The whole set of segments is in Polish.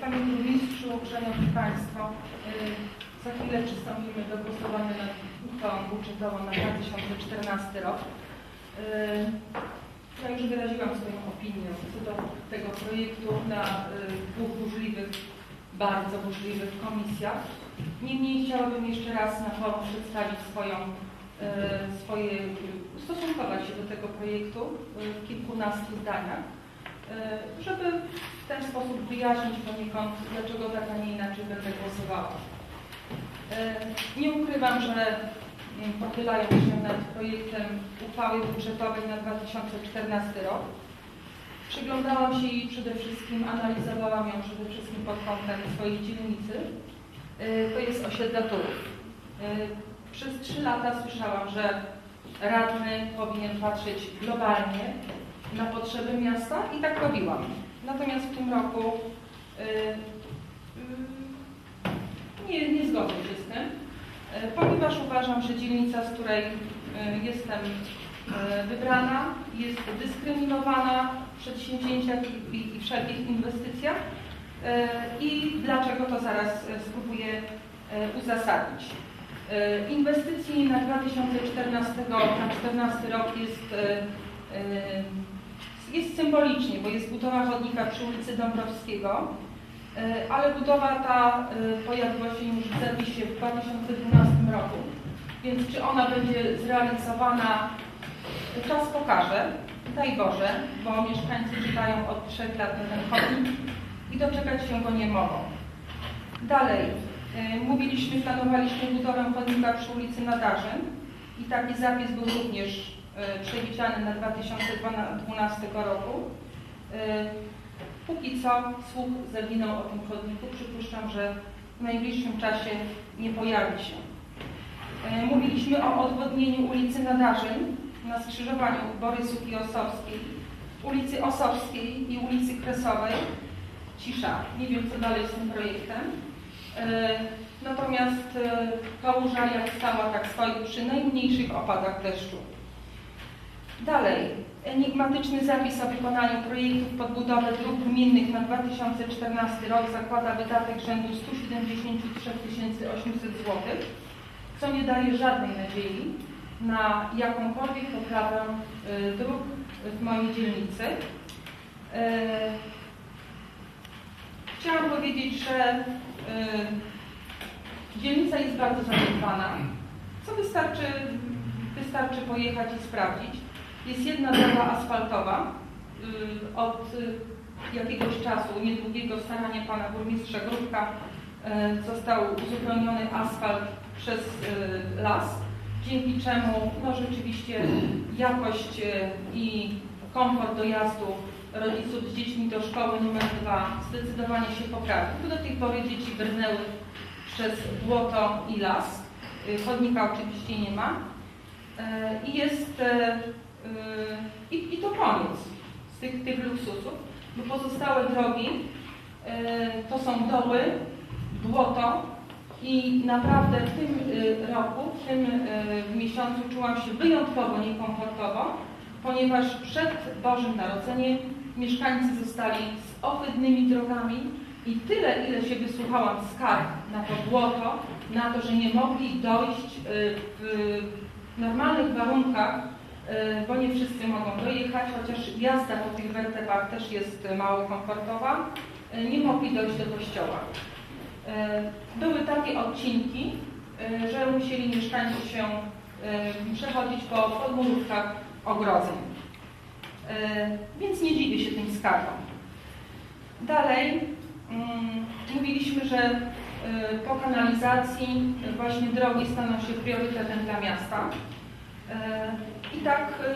Panie Burmistrzu, Szanowni Państwo, y, za chwilę przystąpimy do głosowania nad uchwałą budżetową na 2014 rok. Y, Ja już wyraziłam swoją opinię co do tego projektu na y, dwóch burzliwych, bardzo burzliwych komisjach. Niemniej chciałabym jeszcze raz na forum przedstawić swoją, y, swoje, ustosunkować się do tego projektu y, w kilkunastu zdaniach, y, żeby w ten sposób wyjaśnić poniekąd, dlaczego tak, a nie inaczej będę głosowała. Y, Nie ukrywam, że pochylając się nad projektem uchwały budżetowej na 2014 rok, przyglądałam się jej przede wszystkim, analizowałam ją przede wszystkim pod kątem swojej dzielnicy. Y, To jest osiedla Turów. Przez trzy lata słyszałam, że radny powinien patrzeć globalnie na potrzeby miasta i tak robiłam. Natomiast w tym roku y, y, nie, nie zgodzę się z tym, y, ponieważ uważam, że dzielnica, z której y, jestem y, wybrana, jest dyskryminowana w przedsięwzięciach i, i, wszelkich inwestycjach. Y, I dlaczego to zaraz spróbuję uzasadnić. Inwestycji na 2014 na 14 rok jest, jest symbolicznie, bo jest budowa chodnika przy ulicy Dąbrowskiego, y, ale budowa ta y, pojawiła się już w zapisie w 2012 roku. Więc czy ona będzie zrealizowana, czas pokaże. Daj Boże, bo mieszkańcy czekają od trzech lat na ten chodnik i doczekać się go nie mogą. Dalej, y, mówiliśmy, planowaliśmy budowę chodnika przy ulicy Nadarzyn i taki zapis był również y, przewidziany na 2012 roku. Y, Póki co słuch zaginął o tym chodniku. Przypuszczam, że w najbliższym czasie nie pojawi się. Y, Mówiliśmy o odwodnieniu ulicy Nadarzyn na skrzyżowaniu Borysów i Osowskiej, ulicy Osowskiej i ulicy Kresowej. Cisza. Nie wiem, co dalej z tym projektem. E, Natomiast e, kałuża jak stała, tak stoi przy najmniejszych opadach deszczu. Dalej. Enigmatyczny zapis o wykonaniu projektów podbudowy dróg gminnych na 2014 rok zakłada wydatek rzędu 173 800 zł, co nie daje żadnej nadziei na jakąkolwiek poprawę e, dróg w mojej dzielnicy. E, Chciałam powiedzieć, że y, dzielnica jest bardzo zaniedbana. Co wystarczy, wystarczy pojechać i sprawdzić. Jest jedna droga asfaltowa. Y, od jakiegoś czasu, niedługiego starania pana burmistrza Grubka y, został uzupełniony asfalt przez y, las, dzięki czemu no, rzeczywiście jakość i komfort dojazdu rodziców z dziećmi do szkoły numer dwa zdecydowanie się poprawił. Do tej pory dzieci brnęły przez błoto i las. Chodnika oczywiście nie ma. I jest i, i to koniec z tych, tych luksusów, bo pozostałe drogi e, to są doły, błoto i naprawdę w tym y, roku, w tym y, miesiącu czułam się wyjątkowo niekomfortowo, ponieważ przed Bożym Narodzeniem mieszkańcy zostali z ohydnymi drogami i tyle, ile się wysłuchałam skarg na to błoto, na to, że nie mogli dojść y, w normalnych warunkach, y, bo nie wszyscy mogą dojechać, chociaż jazda po tych wertepach też jest mało komfortowa, y, nie mogli dojść do kościoła. Y, Były takie odcinki, że musieli mieszkańcy się przechodzić po podmurówkach ogrodzeń. E, Więc nie dziwię się tym skargom. Dalej mm, mówiliśmy, że e, po kanalizacji właśnie drogi staną się priorytetem dla miasta. E, I tak e,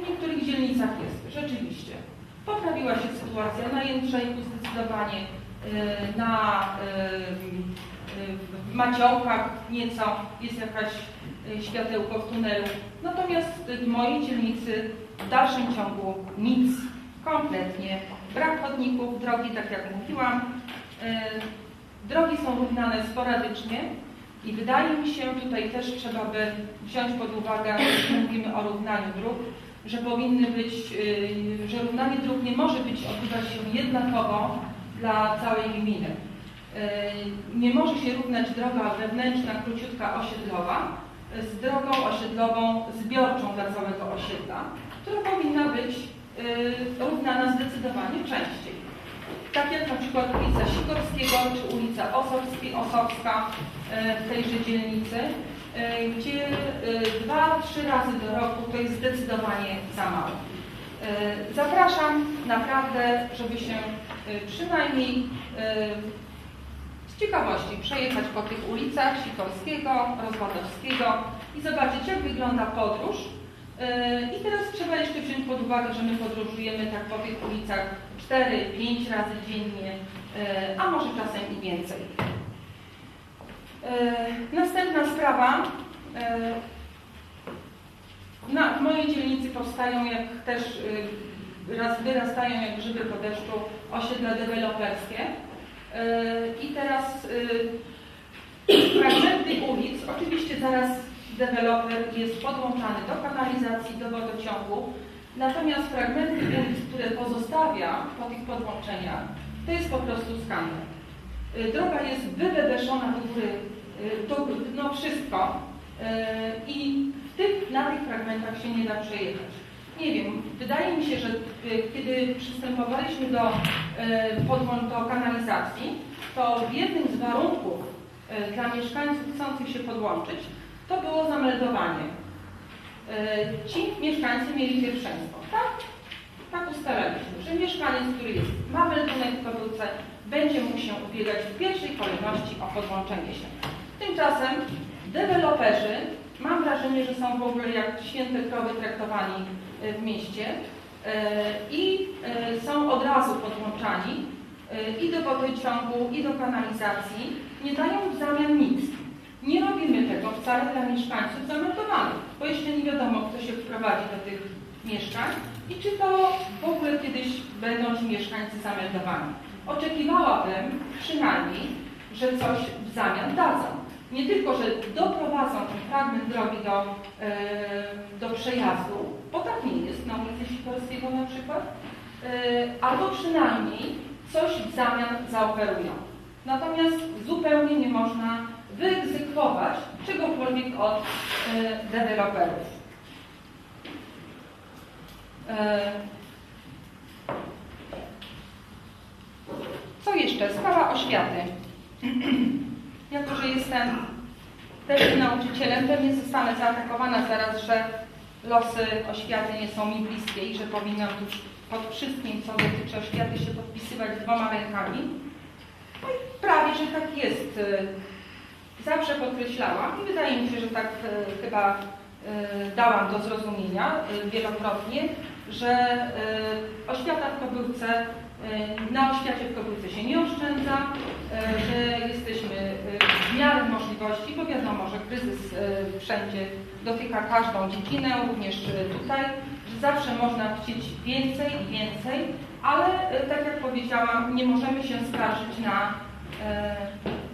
w niektórych dzielnicach jest, rzeczywiście. Poprawiła się sytuacja na Jędrzejku zdecydowanie, e, na w Maciołkach nieco jest jakaś światełko w tunelu. Natomiast w mojej dzielnicy w dalszym ciągu nic, kompletnie. Brak chodników, drogi, tak jak mówiłam. Drogi są równane sporadycznie. I wydaje mi się, tutaj też trzeba by wziąć pod uwagę, mówimy o równaniu dróg, że powinny być, yy, że równanie dróg nie może być odbywać się jednakowo dla całej gminy. Yy, Nie może się równać droga wewnętrzna, króciutka osiedlowa z drogą osiedlową zbiorczą dla całego osiedla, która powinna być yy, równana zdecydowanie częściej. Tak jak na przykład ulica Sikorskiego czy ulica Osowski, Osowska e, w tejże dzielnicy, e, gdzie e, dwa, trzy razy do roku to jest zdecydowanie za mało. Zapraszam naprawdę, żeby się przynajmniej z ciekawości przejechać po tych ulicach Sikorskiego, Rozwadowskiego i zobaczyć, jak wygląda podróż. E, I teraz trzeba jeszcze wziąć pod uwagę, że my podróżujemy tak po tych ulicach 4-5 razy dziennie, e, a może czasem i więcej. E, Następna sprawa. Na, w mojej dzielnicy powstają, jak też raz wyrastają jak grzyby po deszczu, osiedla deweloperskie. I teraz fragmenty ulic, oczywiście zaraz deweloper jest podłączany do kanalizacji, do wodociągu, natomiast fragmenty ulic, które pozostawia po tych podłączeniach, to jest po prostu skandal. Y, Droga jest wybebeszona do góry, y, do, no wszystko y, i w tych, na tych fragmentach się nie da przejechać. Nie wiem, wydaje mi się, że kiedy przystępowaliśmy do, do kanalizacji, to jednym z warunków dla mieszkańców chcących się podłączyć, to było zameldowanie. Y, Ci mieszkańcy mieli pierwszeństwo, tak? Tak ustalaliśmy, że mieszkaniec, który jest, ma meldunek w komórce, będzie mógł się ubiegać w pierwszej kolejności o podłączenie się. Tymczasem deweloperzy, mam wrażenie, że są w ogóle jak święte krowy traktowani y, w mieście y, i są od razu podłączani i do wodociągu, i do kanalizacji, nie dają w zamian nic. Nie robimy tego wcale dla mieszkańców zameldowanych, bo jeszcze nie wiadomo, kto się wprowadzi do tych mieszkań i czy to w ogóle kiedyś będą ci mieszkańcy zameldowani. Oczekiwałabym przynajmniej, że coś w zamian dadzą. Nie tylko, że doprowadzą ten fragment drogi do, e, do przejazdu, bo tak nie jest na ulicy Sikorskiego na przykład, e, albo przynajmniej coś w zamian zaoferują. Natomiast zupełnie nie można wyegzekwować czegokolwiek od e, deweloperów. E, Co jeszcze? Sprawa oświaty. Jako, że jestem też nauczycielem, pewnie zostanę zaatakowana zaraz, że losy oświaty nie są mi bliskie i że powinnam już pod wszystkim, co dotyczy oświaty, się podpisywać dwoma rękami. No i prawie, że tak jest. Zawsze podkreślałam i wydaje mi się, że tak e, chyba e, dałam do zrozumienia e, wielokrotnie, że oświata w Kobyłce, na oświacie w Kobyłce się nie oszczędza, że jesteśmy w miarę możliwości, bo wiadomo, że kryzys wszędzie dotyka każdą dziedzinę, również tutaj, że zawsze można chcieć więcej i więcej, ale tak jak powiedziałam, nie możemy się skarżyć na,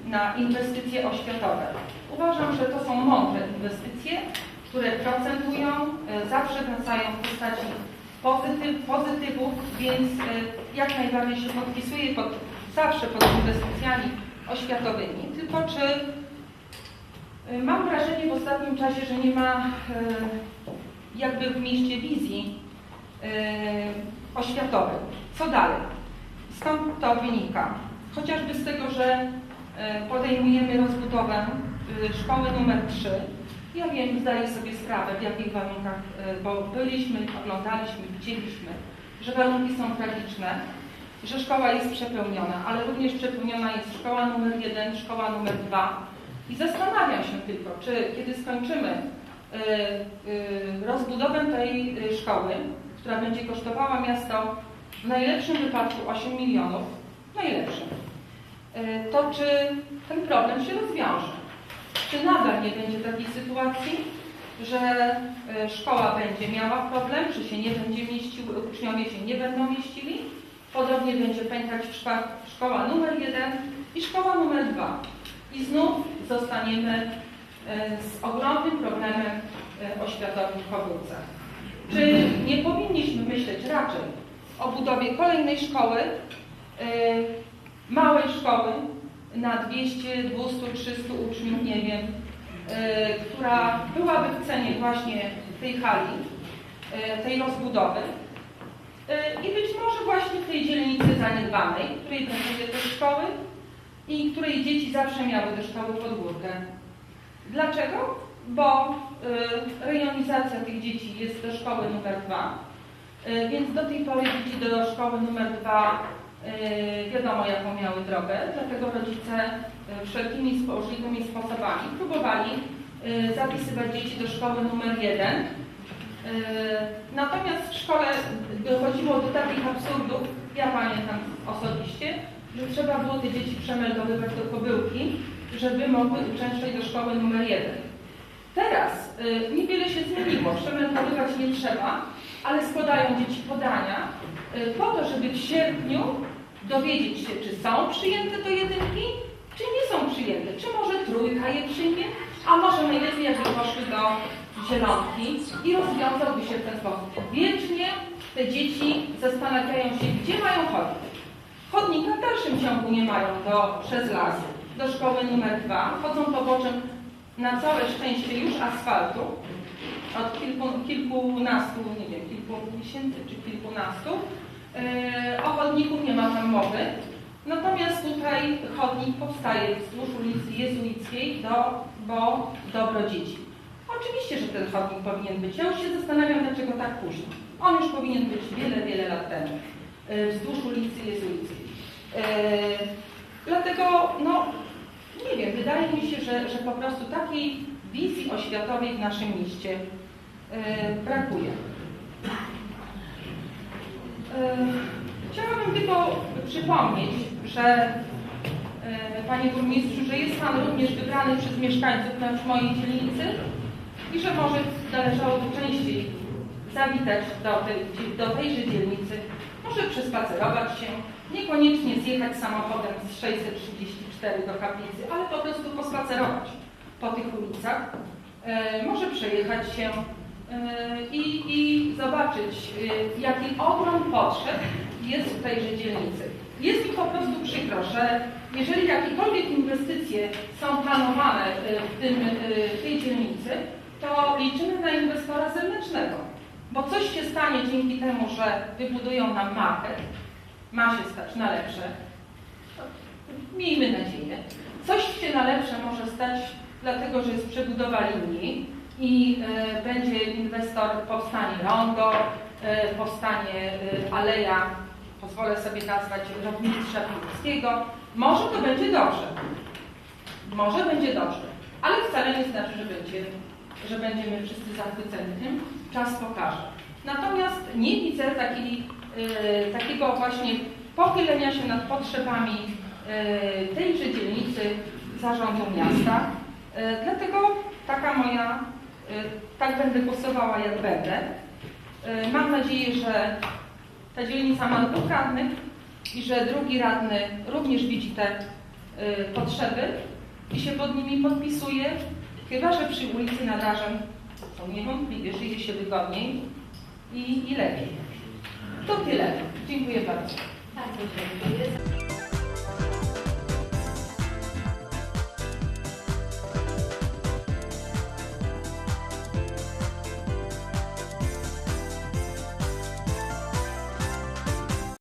na inwestycje oświatowe. Uważam, że to są mądre inwestycje, które procentują, e, zawsze wracają w postaci pozytyw, pozytywów, więc e, jak najbardziej się podpisuję pod, zawsze pod inwestycjami oświatowymi. Tylko czy e, mam wrażenie w ostatnim czasie, że nie ma jakby w mieście wizji oświatowej. Co dalej? Skąd to wynika? Chociażby z tego, że podejmujemy rozbudowę e, szkoły numer 3. Ja wiem, zdaję sobie sprawę, w jakich warunkach, e, bo byliśmy, oglądaliśmy, widzieliśmy, że warunki są tragiczne, że szkoła jest przepełniona, ale również przepełniona jest szkoła numer 1, szkoła numer 2. I zastanawiam się tylko, czy kiedy skończymy e, e, rozbudowę tej e, szkoły, która będzie kosztowała miasto w najlepszym wypadku 8 milionów, najlepszym, e, to czy ten problem się rozwiąże? Czy nadal nie będzie takiej sytuacji, że e, szkoła będzie miała problem, że się nie będzie mieścił, uczniowie się nie będą mieścili? Podobnie będzie pękać szkoła numer 1 i szkoła numer 2. I znów zostaniemy e, z ogromnym problemem e, oświatowym w Chowrócach. Czy nie powinniśmy myśleć raczej o budowie kolejnej szkoły, e, małej szkoły na 200, 200, 300 uczniów, nie wiem, e, która byłaby w cenie właśnie tej hali, e, tej rozbudowy e, i być może właśnie w tej dzielnicy zaniedbanej, w której brakuje tej szkoły i której dzieci zawsze miały do szkoły pod górkę. Dlaczego? Bo y, rejonizacja tych dzieci jest do szkoły numer dwa, y, więc do tej pory dzieci do szkoły numer dwa y, wiadomo jaką miały drogę, dlatego rodzice y, wszelkimi możliwymi sposobami próbowali y, zapisywać dzieci do szkoły numer jeden. Natomiast w szkole dochodziło do takich absurdów, ja pamiętam osobiście, że trzeba było te dzieci przemeldowywać do kobyłki, żeby mogły uczęszczać do szkoły numer jeden. Teraz y, niewiele się zmieniło, przemeldowywać nie trzeba, ale składają dzieci podania y, po to, żeby w sierpniu dowiedzieć się, czy są przyjęte do jedynki, czy nie są przyjęte, czy może trójka je przyjmie, a może najlepiej jakby poszły do zielonki i rozwiązałby się w ten sposób. Wiecznie te dzieci zastanawiają się, gdzie mają chodzić. Chodnika w dalszym ciągu nie mają do, przez las do szkoły numer dwa. Chodzą poboczem na całe szczęście już asfaltu od kilku, kilkunastu, nie wiem, kilku miesięcy czy kilkunastu. Yy, o chodniku nie ma tam mowy. Natomiast tutaj chodnik powstaje wzdłuż ulicy Jezuickiej do, bo dobro dzieci. Oczywiście, że ten chodnik powinien być. Ja już się zastanawiam, dlaczego tak późno. On już powinien być wiele, wiele lat temu yy, wzdłuż ulicy Jezuickiej. Yy, dlatego, no, nie wiem, wydaje mi się, że, że po prostu takiej wizji oświatowej w naszym mieście yy, brakuje. Yy, Chciałabym tylko przypomnieć, że yy, Panie Burmistrzu, że jest Pan również wybrany przez mieszkańców na mojej dzielnicy i że może należałoby częściej zawitać do, tej, do tejże dzielnicy, może przespacerować się, niekoniecznie zjechać samochodem z 634 do kaplicy, ale po prostu pospacerować po tych ulicach. E, może przejechać się e, i, i zobaczyć, e, jaki ogrom potrzeb jest w tejże dzielnicy. Jest mi po prostu przykro, że jeżeli jakiekolwiek inwestycje są planowane e, w, tym, w tej dzielnicy, to liczymy na inwestora zewnętrznego. Bo coś się stanie dzięki temu, że wybudują nam market, ma się stać na lepsze. Miejmy nadzieję. Coś się na lepsze może stać, dlatego że jest przebudowa linii i e, będzie inwestor, powstanie rondo, e, powstanie e, aleja, pozwolę sobie nazwać Rotmistrza Piłowskiego. Może to będzie dobrze. Może będzie dobrze, ale wcale nie znaczy, że, będzie, że będziemy wszyscy zachwyceni tym. Czas pokaże. Natomiast nie widzę takiej, e, takiego właśnie pochylenia się nad potrzebami e, tejże dzielnicy zarządu miasta. E, dlatego taka moja, tak będę głosowała jak będę. Mam nadzieję, że ta dzielnica ma dwóch radnych i że drugi radny również widzi te potrzeby i się pod nimi podpisuje, chyba że przy ulicy Nadarzem to niewątpliwie żyje się wygodniej i, i lepiej. To tyle. Dziękuję bardzo. Bardzo dziękuję.